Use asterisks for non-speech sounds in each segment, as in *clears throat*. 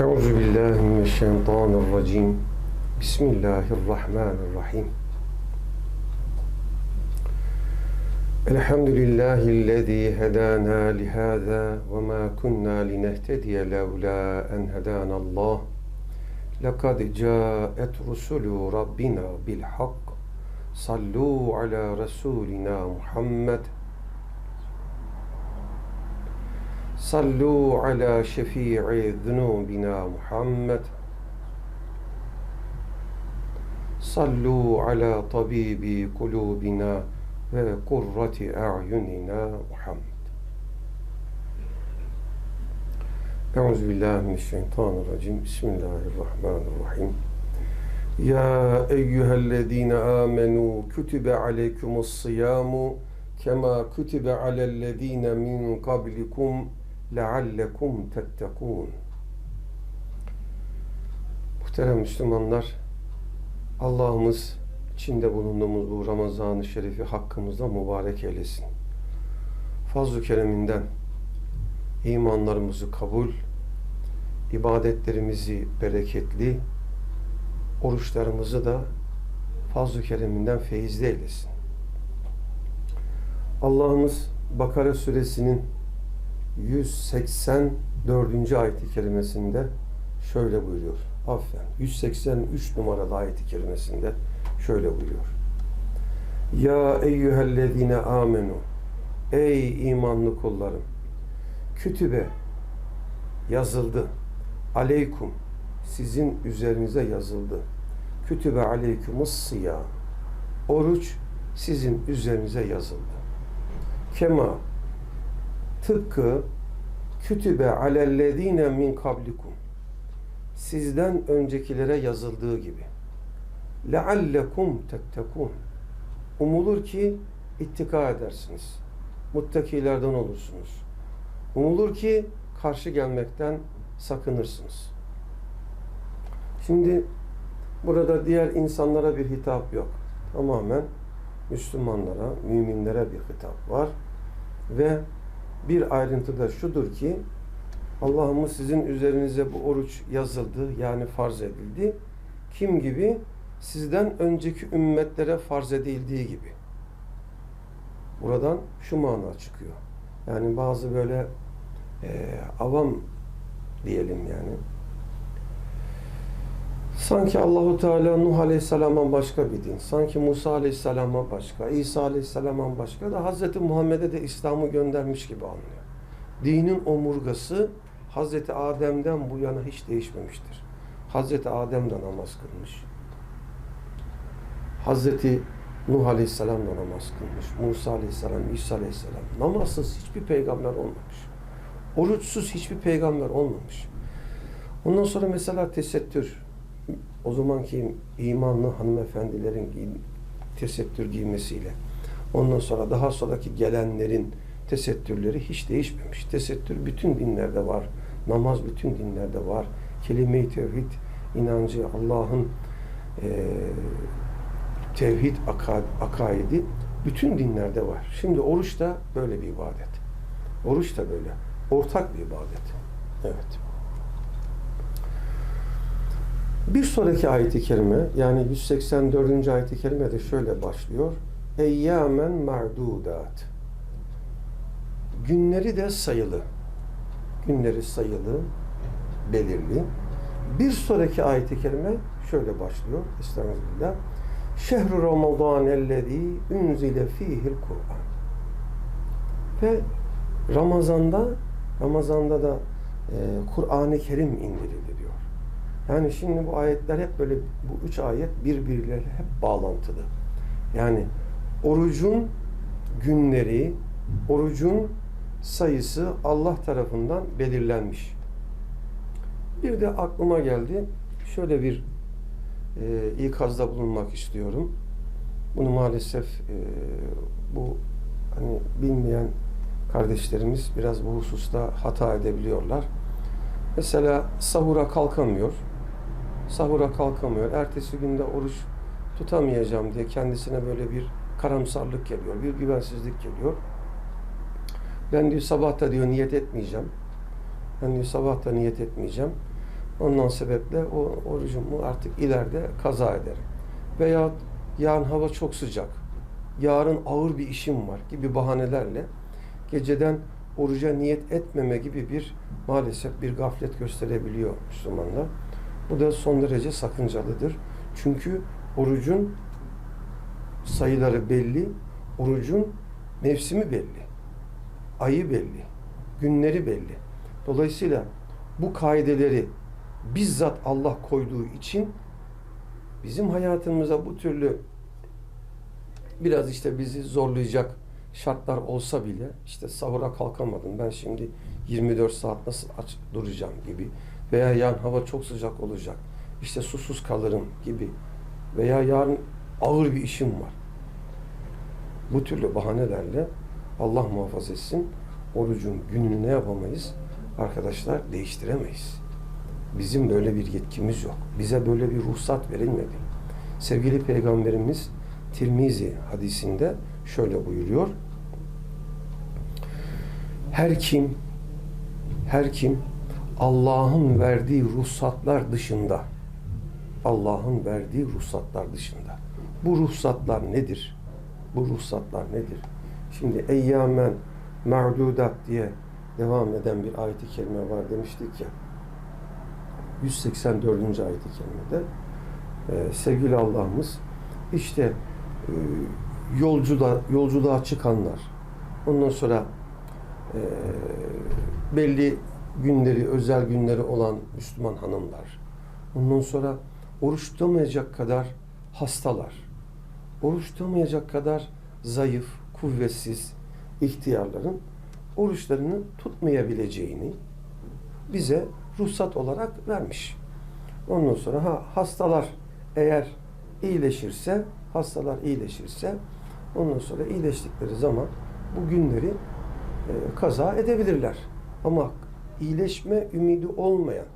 Euzu billahi mineşşeytanirracim. Bismillahirrahmanirrahim. Elhamdülillahi'llezî hedâna lihâzâ ve mâ kunnâ linehtediye levlâ en hedânallâh. Lekad câet rusulû rabbina bil hak. Sallû alâ resûlina Muhammed. صلوا على شفيع ذنوبنا محمد صلوا على طبيب قلوبنا وقرة أعيننا محمد أعوذ بالله من الشيطان الرجيم بسم الله الرحمن الرحيم يا أيها الذين آمنوا كتب عليكم الصيام كما كتب على الذين من قبلكم لَعَلَّكُمْ تَتَّقُونَ Muhterem Müslümanlar, Allah'ımız içinde bulunduğumuz bu Ramazan-ı Şerif'i hakkımızda mübarek eylesin. Fazl-ı Kereminden imanlarımızı kabul, ibadetlerimizi bereketli, oruçlarımızı da fazl-ı kereminden feyizli eylesin. Allah'ımız Bakara suresinin 184. ayet-i kerimesinde şöyle buyuruyor. Affen. 183 numaralı ayet-i kerimesinde şöyle buyuruyor. Ya eyyühellezine amenu Ey imanlı kullarım kütübe yazıldı aleykum sizin üzerinize yazıldı kütübe aleykumus siyam oruç sizin üzerinize yazıldı kema tıpkı kütübe alellezine min kablikum. Sizden öncekilere yazıldığı gibi. Leallekum tettekun. Umulur ki ittika edersiniz. Muttakilerden olursunuz. Umulur ki karşı gelmekten sakınırsınız. Şimdi burada diğer insanlara bir hitap yok. Tamamen Müslümanlara, müminlere bir hitap var. Ve bir ayrıntı da şudur ki Allah'ımız sizin üzerinize bu oruç yazıldı yani farz edildi. Kim gibi? Sizden önceki ümmetlere farz edildiği gibi. Buradan şu mana çıkıyor. Yani bazı böyle e, avam diyelim yani. Sanki Allahu Teala Nuh Aleyhisselam'a başka bir din, sanki Musa Aleyhisselam'a başka, İsa Aleyhisselam'a başka da Hazreti Muhammed'e de İslam'ı göndermiş gibi anlıyor. Dinin omurgası Hazreti Adem'den bu yana hiç değişmemiştir. Hazreti Adem de namaz kılmış. Hazreti Nuh Aleyhisselam da namaz kılmış. Musa Aleyhisselam, İsa Aleyhisselam. Namazsız hiçbir peygamber olmamış. Oruçsuz hiçbir peygamber olmamış. Ondan sonra mesela tesettür. O zamanki imanlı hanımefendilerin tesettür giymesiyle. Ondan sonra daha sonraki gelenlerin tesettürleri hiç değişmemiş. Tesettür bütün dinlerde var. Namaz bütün dinlerde var. Kelime-i tevhid inancı, Allah'ın e, tevhid akaidi bütün dinlerde var. Şimdi oruç da böyle bir ibadet. Oruç da böyle. Ortak bir ibadet. Evet. Bir sonraki ayet-i kerime yani 184. ayet-i kerime de şöyle başlıyor. Eyyamen ma'dudat. Günleri de sayılı. Günleri sayılı, belirli. Bir sonraki ayet-i kerime şöyle başlıyor. Estağfirullah. Şehru Ramazan ellezî unzile fîhil Kur'an. Ve Ramazan'da Ramazan'da da e, Kur'an-ı Kerim indirildi. Yani şimdi bu ayetler hep böyle bu üç ayet birbirleriyle hep bağlantılı. Yani orucun günleri, orucun sayısı Allah tarafından belirlenmiş. Bir de aklıma geldi. Şöyle bir e, ikazda bulunmak istiyorum. Bunu maalesef e, bu hani bilmeyen kardeşlerimiz biraz bu hususta hata edebiliyorlar. Mesela sahura kalkamıyor. Sahura kalkamıyor. Ertesi günde oruç tutamayacağım diye kendisine böyle bir karamsarlık geliyor. Bir güvensizlik geliyor. Ben diyor sabahta diyor niyet etmeyeceğim. Ben diyor sabahta niyet etmeyeceğim. Ondan sebeple o orucumu artık ileride kaza ederim. Veya yarın hava çok sıcak. Yarın ağır bir işim var gibi bahanelerle geceden oruca niyet etmeme gibi bir maalesef bir gaflet gösterebiliyor Müslümanlar. Bu da son derece sakıncalıdır. Çünkü orucun sayıları belli, orucun mevsimi belli, ayı belli, günleri belli. Dolayısıyla bu kaideleri bizzat Allah koyduğu için bizim hayatımıza bu türlü biraz işte bizi zorlayacak şartlar olsa bile işte sahura kalkamadım ben şimdi 24 saat nasıl aç duracağım gibi veya yarın hava çok sıcak olacak işte susuz kalırım gibi veya yarın ağır bir işim var. Bu türlü bahanelerle Allah muhafaza etsin orucun gününü ne yapamayız? Arkadaşlar değiştiremeyiz. Bizim böyle bir yetkimiz yok. Bize böyle bir ruhsat verilmedi. Sevgili Peygamberimiz Tirmizi hadisinde şöyle buyuruyor. Her kim her kim Allah'ın verdiği ruhsatlar dışında Allah'ın verdiği ruhsatlar dışında. Bu ruhsatlar nedir? Bu ruhsatlar nedir? Şimdi eyyamen ma'dudat diye devam eden bir ayet-i kerime var demiştik ya. 184. ayet-i kerimede e, sevgili Allah'ımız işte e, yolculuğa, yolculuğa çıkanlar ondan sonra e, belli günleri, özel günleri olan Müslüman hanımlar ondan sonra oruç tutamayacak kadar hastalar oruç tutamayacak kadar zayıf, kuvvetsiz ihtiyarların oruçlarını tutmayabileceğini bize ruhsat olarak vermiş. Ondan sonra ha hastalar eğer iyileşirse, hastalar iyileşirse ondan sonra iyileştikleri zaman bu günleri e, kaza edebilirler. Ama iyileşme ümidi olmayan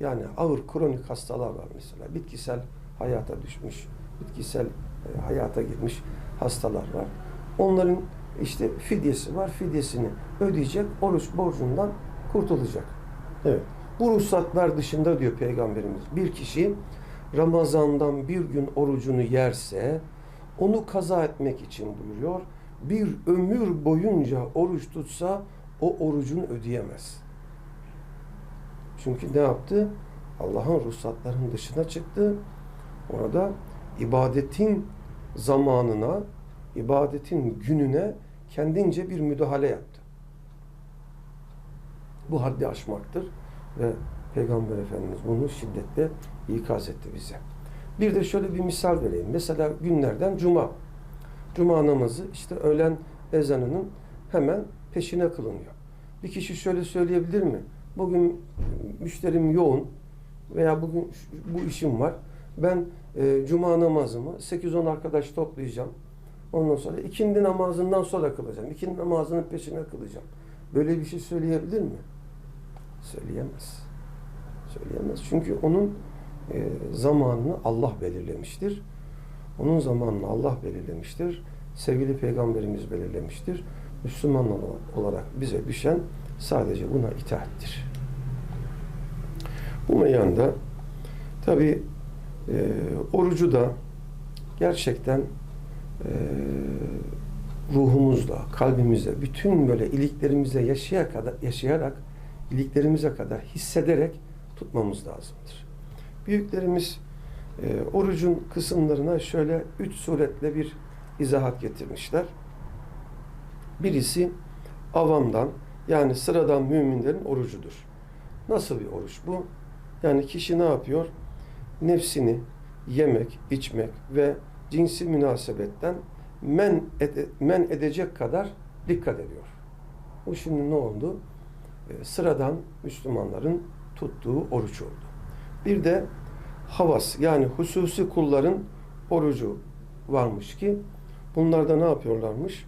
yani ağır kronik hastalar var mesela. Bitkisel hayata düşmüş, bitkisel e, hayata girmiş hastalar var. Onların işte fidyesi var. Fidyesini ödeyecek. Oruç borcundan kurtulacak. Evet. Bu ruhsatlar dışında diyor Peygamberimiz bir kişi Ramazan'dan bir gün orucunu yerse onu kaza etmek için buyuruyor. Bir ömür boyunca oruç tutsa o orucunu ödeyemez. Çünkü ne yaptı? Allah'ın ruhsatlarının dışına çıktı. Orada ibadetin zamanına, ibadetin gününe kendince bir müdahale yaptı. Bu haddi aşmaktır ve Peygamber Efendimiz bunu şiddetle ikaz etti bize. Bir de şöyle bir misal vereyim. Mesela günlerden cuma. Cuma namazı işte öğlen ezanının hemen peşine kılınıyor. Bir kişi şöyle söyleyebilir mi? Bugün müşterim yoğun veya bugün bu işim var. Ben e, cuma namazımı 8-10 arkadaş toplayacağım. Ondan sonra ikindi namazından sonra kılacağım. İkindi namazının peşine kılacağım. Böyle bir şey söyleyebilir mi? Söyleyemez. Söyleyemez. Çünkü onun e, zamanını Allah belirlemiştir. Onun zamanını Allah belirlemiştir. Sevgili Peygamberimiz belirlemiştir. Müslüman olarak bize düşen sadece buna itaattir. Bu meyanda tabi e, orucu da gerçekten e, ruhumuzla, kalbimizle, bütün böyle iliklerimizle yaşaya kadar, yaşayarak, iliklerimize kadar hissederek tutmamız lazımdır. Büyüklerimiz e, orucun kısımlarına şöyle üç suretle bir izahat getirmişler. Birisi avamdan yani sıradan müminlerin orucudur. Nasıl bir oruç bu? Yani kişi ne yapıyor? Nefsini yemek, içmek ve cinsi münasebetten men, ede, men edecek kadar dikkat ediyor. Bu şimdi ne oldu? Ee, sıradan Müslümanların tuttuğu oruç oldu. Bir de havas yani hususi kulların orucu varmış ki bunlarda ne yapıyorlarmış?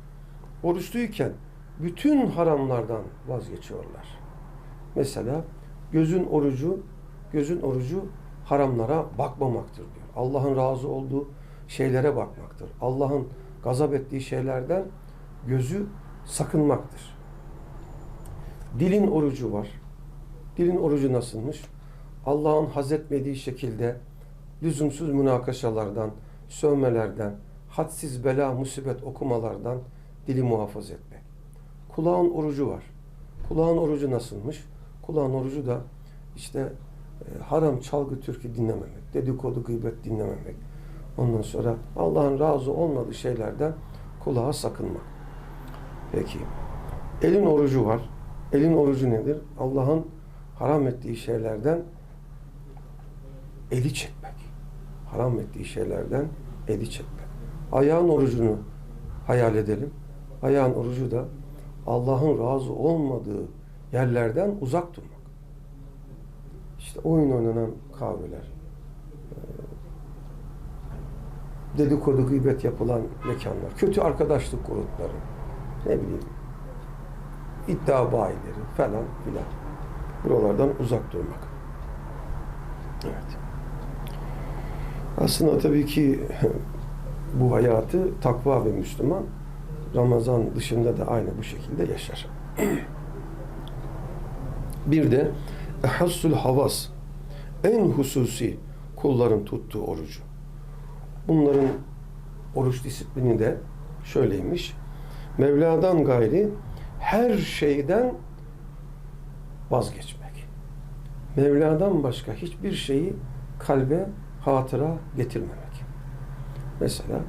Oruçluyken bütün haramlardan vazgeçiyorlar. Mesela gözün orucu, gözün orucu haramlara bakmamaktır diyor. Allah'ın razı olduğu şeylere bakmaktır. Allah'ın gazap ettiği şeylerden gözü sakınmaktır. Dilin orucu var. Dilin orucu nasılmış? Allah'ın haz etmediği şekilde lüzumsuz münakaşalardan, sövmelerden, hadsiz bela, musibet okumalardan dili muhafaza etmek. Kulağın orucu var. Kulağın orucu nasılmış? Kulağın orucu da işte e, haram çalgı türkü dinlememek, dedikodu gıybet dinlememek. Ondan sonra Allah'ın razı olmadığı şeylerden kulağa sakınmak. Peki. Elin orucu var. Elin orucu nedir? Allah'ın haram ettiği şeylerden eli çekmek. Haram ettiği şeylerden eli çekmek. Ayağın orucunu hayal edelim. Ayağın orucu da Allah'ın razı olmadığı yerlerden uzak durmak. İşte oyun oynanan kahveler, e, dedikodu, gıybet yapılan mekanlar, kötü arkadaşlık grupları, ne bileyim, iddia bayileri falan filan. Buralardan uzak durmak. Evet. Aslında tabii ki *laughs* bu hayatı takva ve Müslüman Ramazan dışında da aynı bu şekilde yaşar. *clears throat* Bir de ehassul havas en hususi kulların tuttuğu orucu. Bunların oruç disiplini de şöyleymiş. Mevla'dan gayri her şeyden vazgeçmek. Mevla'dan başka hiçbir şeyi kalbe hatıra getirmemek. Mesela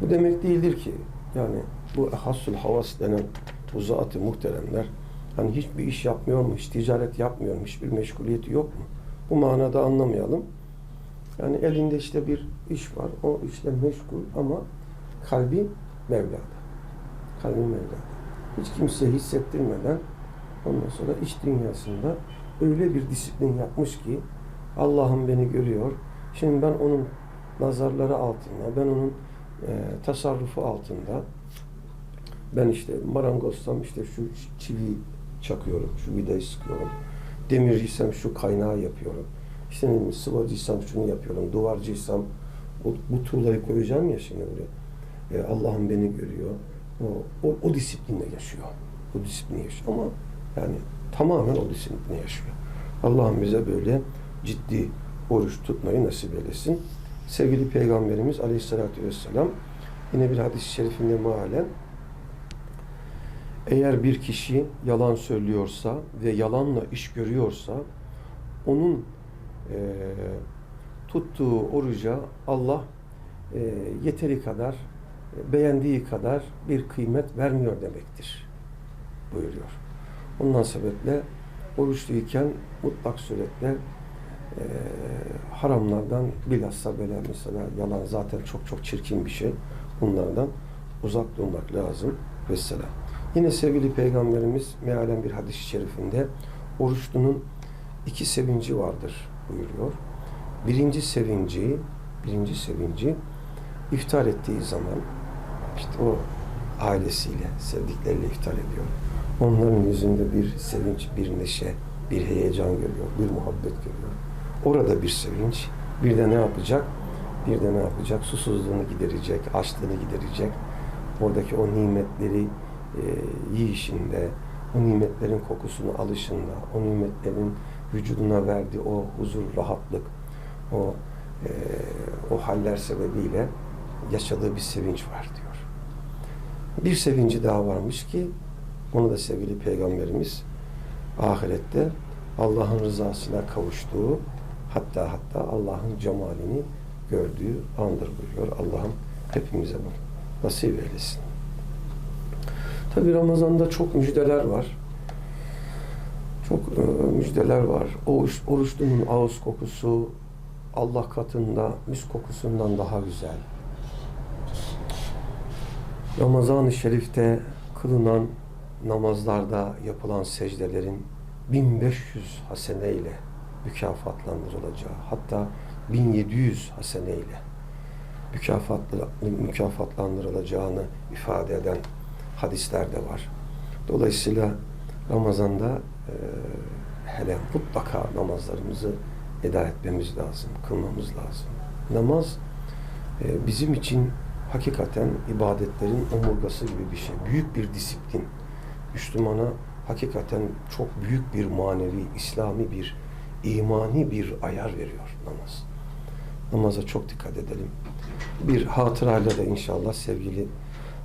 bu demek değildir ki yani bu ehassul havas denen bu muhteremler hani hiçbir iş yapmıyor mu, hiç ticaret yapmıyor mu, hiçbir meşguliyeti yok mu? Bu manada anlamayalım. Yani elinde işte bir iş var, o işle meşgul ama kalbi Mevla'da. Kalbi Mevla'da. Hiç kimseye hissettirmeden ondan sonra iç dünyasında öyle bir disiplin yapmış ki Allah'ım beni görüyor. Şimdi ben onun nazarları altında, ben onun e, tasarrufu altında ben işte marangozsam işte şu çivi çakıyorum, şu vidayı sıkıyorum. Demirciysem şu kaynağı yapıyorum. İşte ne bileyim, sıvacıysam şunu yapıyorum. Duvarcıysam bu, bu tuğlayı koyacağım ya şimdi buraya. E, Allah'ım beni görüyor. O, o, o disiplinle yaşıyor. O disiplinle yaşıyor ama yani tamamen o disiplinle yaşıyor. Allah'ım bize böyle ciddi oruç tutmayı nasip eylesin. Sevgili Peygamberimiz Aleyhisselatü Vesselam yine bir hadis-i şerifinde mealen eğer bir kişi yalan söylüyorsa ve yalanla iş görüyorsa onun e, tuttuğu oruca Allah e, yeteri kadar beğendiği kadar bir kıymet vermiyor demektir buyuruyor. Ondan sebeple oruçluyken mutlak suretle e, haramlardan bilhassa böyle mesela yalan zaten çok çok çirkin bir şey. Bunlardan uzak durmak lazım. Vesselam. Yine sevgili Peygamberimiz mealen bir hadis-i şerifinde oruçlunun iki sevinci vardır buyuruyor. Birinci sevinci, birinci sevinci iftar ettiği zaman işte o ailesiyle, sevdikleriyle iftar ediyor. Onların yüzünde bir sevinç, bir neşe, bir heyecan görüyor, bir muhabbet görüyor. Orada bir sevinç, bir de ne yapacak? Bir de ne yapacak? Susuzluğunu giderecek, açlığını giderecek. Oradaki o nimetleri e, yiyişinde, o nimetlerin kokusunu alışında, o nimetlerin vücuduna verdiği o huzur, rahatlık, o e, o haller sebebiyle yaşadığı bir sevinç var diyor. Bir sevinci daha varmış ki onu da sevgili Peygamberimiz ahirette Allah'ın rızasına kavuştuğu hatta hatta Allah'ın cemalini gördüğü andır buyuruyor. Allah'ım hepimize bunu nasip eylesin. Tabi Ramazan'da çok müjdeler var. Çok e, müjdeler var. Oruç, oruçlunun ağız kokusu Allah katında mis kokusundan daha güzel. Ramazan-ı Şerif'te kılınan namazlarda yapılan secdelerin 1500 haseneyle mükafatlandırılacağı, hatta 1700 haseneyle mükafatlı, mükafatlandırılacağını ifade eden hadisler de var. Dolayısıyla Ramazan'da e, hele mutlaka namazlarımızı eda etmemiz lazım, kılmamız lazım. Namaz e, bizim için hakikaten ibadetlerin omurgası gibi bir şey. Büyük bir disiplin. Müslümana hakikaten çok büyük bir manevi, İslami bir imani bir ayar veriyor namaz. Namaza çok dikkat edelim. Bir hatırayla da inşallah sevgili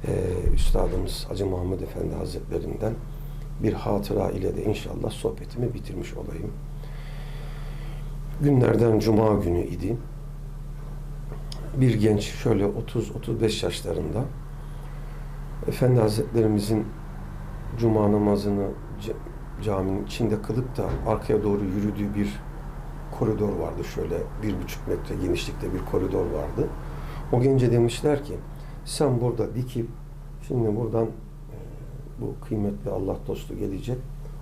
e, Üstadımız Hacı Muhammed Efendi Hazretlerinden bir hatıra ile de inşallah sohbetimi bitirmiş olayım. Günlerden cuma günü idi. Bir genç şöyle 30-35 yaşlarında Efendi Hazretlerimizin cuma namazını ca- caminin içinde kılıp da arkaya doğru yürüdüğü bir koridor vardı. Şöyle bir buçuk metre genişlikte bir koridor vardı. O gence demişler ki sen burada dikil. Şimdi buradan e, bu kıymetli Allah dostu gelecek.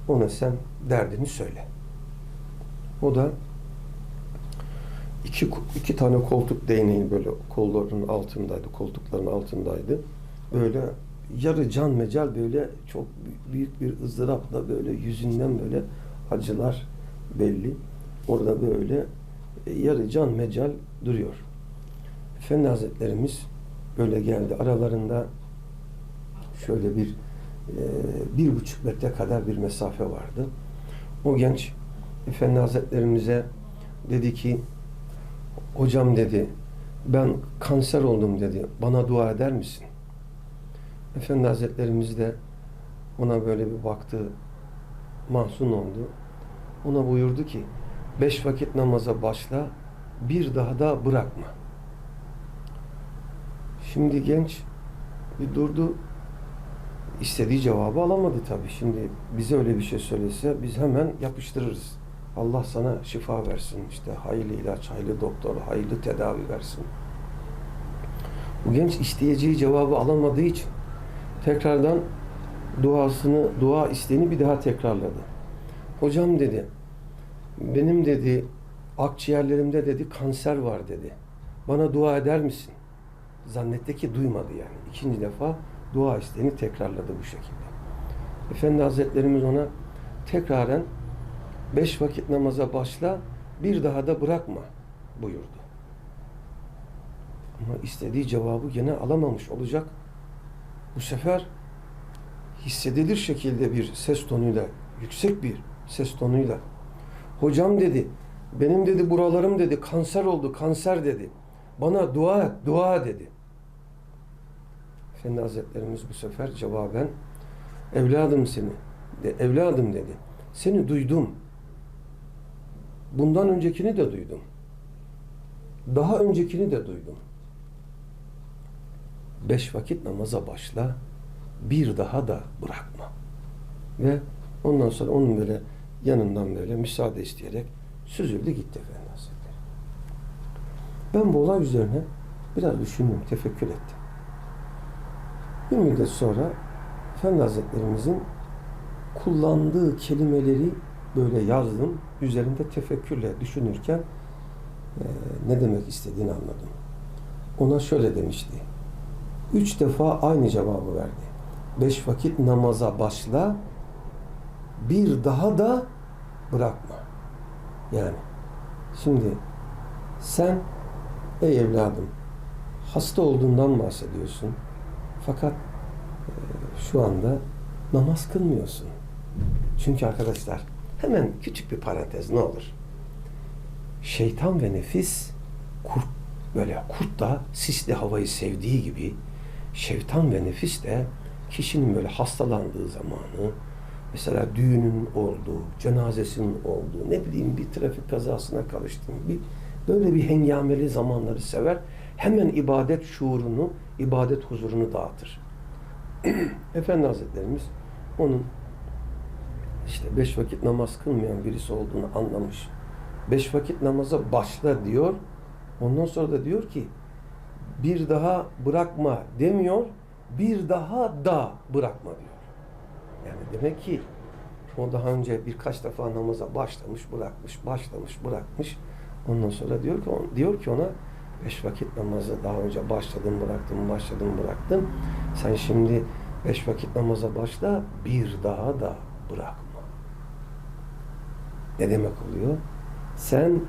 Ona sen derdini söyle. O da iki, iki tane koltuk değneği böyle kolların altındaydı, koltukların altındaydı. Böyle yarı can mecal böyle çok büyük bir ızdırapla böyle yüzünden böyle acılar belli. Orada böyle e, yarı can mecal duruyor. Efendi Hazretlerimiz böyle geldi. Aralarında şöyle bir e, bir buçuk metre kadar bir mesafe vardı. O genç Efendi Hazretlerimize dedi ki hocam dedi ben kanser oldum dedi. Bana dua eder misin? Efendi Hazretlerimiz de ona böyle bir baktı. Mahzun oldu. Ona buyurdu ki beş vakit namaza başla bir daha da bırakma. Şimdi genç bir durdu. istediği cevabı alamadı tabii. Şimdi bize öyle bir şey söylese biz hemen yapıştırırız. Allah sana şifa versin. işte hayırlı ilaç, hayırlı doktor, hayırlı tedavi versin. Bu genç isteyeceği cevabı alamadığı için tekrardan duasını, dua isteğini bir daha tekrarladı. Hocam dedi, benim dedi akciğerlerimde dedi kanser var dedi. Bana dua eder misin? Zannetti ki duymadı yani. İkinci defa dua isteğini tekrarladı bu şekilde. Efendi Hazretlerimiz ona tekraren beş vakit namaza başla, bir daha da bırakma buyurdu. Ama istediği cevabı gene alamamış olacak. Bu sefer hissedilir şekilde bir ses tonuyla, yüksek bir ses tonuyla hocam dedi, benim dedi buralarım dedi kanser oldu, kanser dedi. Bana dua et, dua dedi. Efendi Hazretlerimiz bu sefer cevaben evladım seni, de, evladım dedi. Seni duydum. Bundan öncekini de duydum. Daha öncekini de duydum. Beş vakit namaza başla, bir daha da bırakma. Ve ondan sonra onun böyle yanından böyle müsaade isteyerek süzüldü gitti Efendi Hazretleri. Ben bu olay üzerine biraz düşündüm, tefekkür ettim. Bir müddet sonra Efendi Hazretlerimizin kullandığı kelimeleri böyle yazdım. Üzerinde tefekkürle düşünürken e, ne demek istediğini anladım. Ona şöyle demişti. Üç defa aynı cevabı verdi. Beş vakit namaza başla, bir daha da bırakma. Yani şimdi sen ey evladım hasta olduğundan bahsediyorsun. Fakat e, şu anda namaz kılmıyorsun. Çünkü arkadaşlar hemen küçük bir parantez ne olur. Şeytan ve nefis kurt böyle kurt da sisli havayı sevdiği gibi şeytan ve nefis de kişinin böyle hastalandığı zamanı mesela düğünün olduğu, cenazesinin olduğu, ne bileyim bir trafik kazasına karıştığın bir böyle bir hengameli zamanları sever. Hemen ibadet şuurunu, ibadet huzurunu dağıtır. *clears throat* Efendi Hazretlerimiz onun işte beş vakit namaz kılmayan birisi olduğunu anlamış. Beş vakit namaza başla diyor. Ondan sonra da diyor ki bir daha bırakma demiyor. Bir daha da bırakma diyor. Yani demek ki o daha önce birkaç defa namaza başlamış, bırakmış, başlamış, bırakmış. Ondan sonra diyor ki diyor ki ona beş vakit namazı daha önce başladım, bıraktım, başladım, bıraktım. Sen şimdi beş vakit namaza başla, bir daha da bırakma. Ne demek oluyor? Sen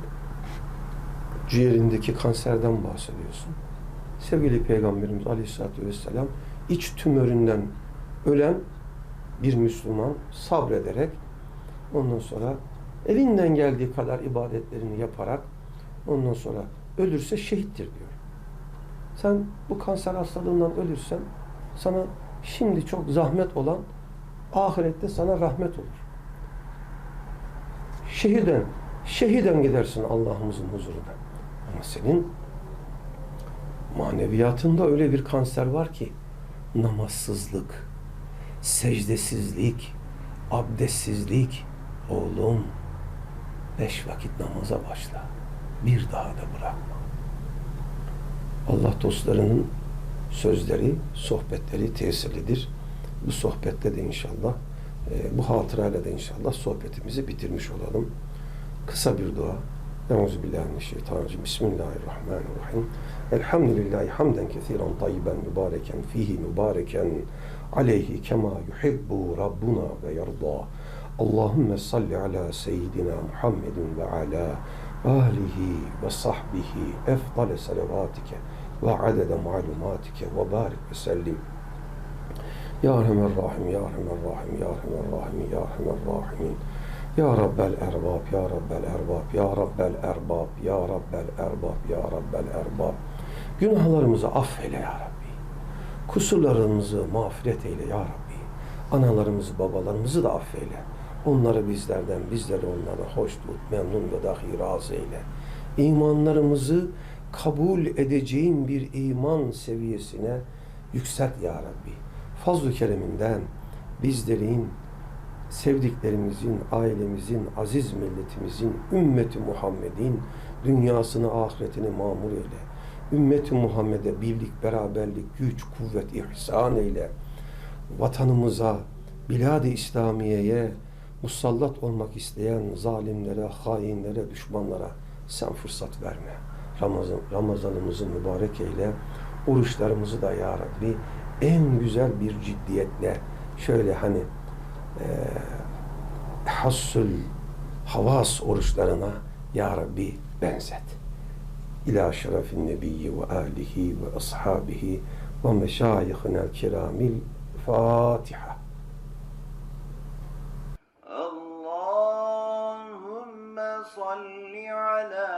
ciğerindeki kanserden bahsediyorsun. Sevgili Peygamberimiz Aleyhisselatü Vesselam iç tümöründen ölen bir Müslüman sabrederek ondan sonra Elinden geldiği kadar ibadetlerini yaparak ondan sonra ölürse şehittir diyor. Sen bu kanser hastalığından ölürsen sana şimdi çok zahmet olan ahirette sana rahmet olur. Şehiden, şehiden gidersin Allah'ımızın huzuruna. Ama senin maneviyatında öyle bir kanser var ki namazsızlık, secdesizlik, abdestsizlik. Oğlum beş vakit namaza başla. Bir daha da bırakma. Allah dostlarının sözleri, sohbetleri tesirlidir. Bu sohbette de inşallah, e, bu hatırayla da inşallah sohbetimizi bitirmiş olalım. Kısa bir dua. Euzubillahimineşşeytanirracim. Bismillahirrahmanirrahim. Elhamdülillahi hamden kesiren tayyiben mübareken fihi mübareken aleyhi kema yuhibbu Rabbuna ve yarda. Allahümme salli ala seyyidina Muhammedin ve ala alihi ve sahbihi efdale salavatike ve adede malumatike ve barik ve sellim. Ya Erhamer Rahim, Ya Erhamer Rahim, Ya Erhamer Rahim, Ya Erhamer Rahimin. Ya Rabbel Erbab, Ya Rabbel Erbab, Ya Rabbel Erbab, Ya Rabbel Erbab, Ya Rabbel Erbab. Günahlarımızı affeyle Ya Rabbi. Kusurlarımızı mağfiret eyle Ya Rabbi. Analarımızı, babalarımızı da affeyle. Onları bizlerden, bizleri onlara hoş tut, memnun ve dahi razı eyle. İmanlarımızı kabul edeceğin bir iman seviyesine yükselt Ya Rabbi. Fazl-ı Kereminden bizlerin, sevdiklerimizin, ailemizin, aziz milletimizin, ümmeti Muhammed'in dünyasını, ahiretini mamur eyle. Ümmeti Muhammed'e birlik, beraberlik, güç, kuvvet, ihsan eyle. Vatanımıza, bilad-ı İslamiye'ye musallat olmak isteyen zalimlere, hainlere, düşmanlara sen fırsat verme. Ramazan, Ramazanımızı mübarek eyle. Oruçlarımızı da ya Rabbi en güzel bir ciddiyetle şöyle hani e, hassül havas oruçlarına ya Rabbi benzet. İlâ şerefin nebiyyi ve âlihi ve ashabihi ve meşâyihinel kiramil Fatiha. على سيدنا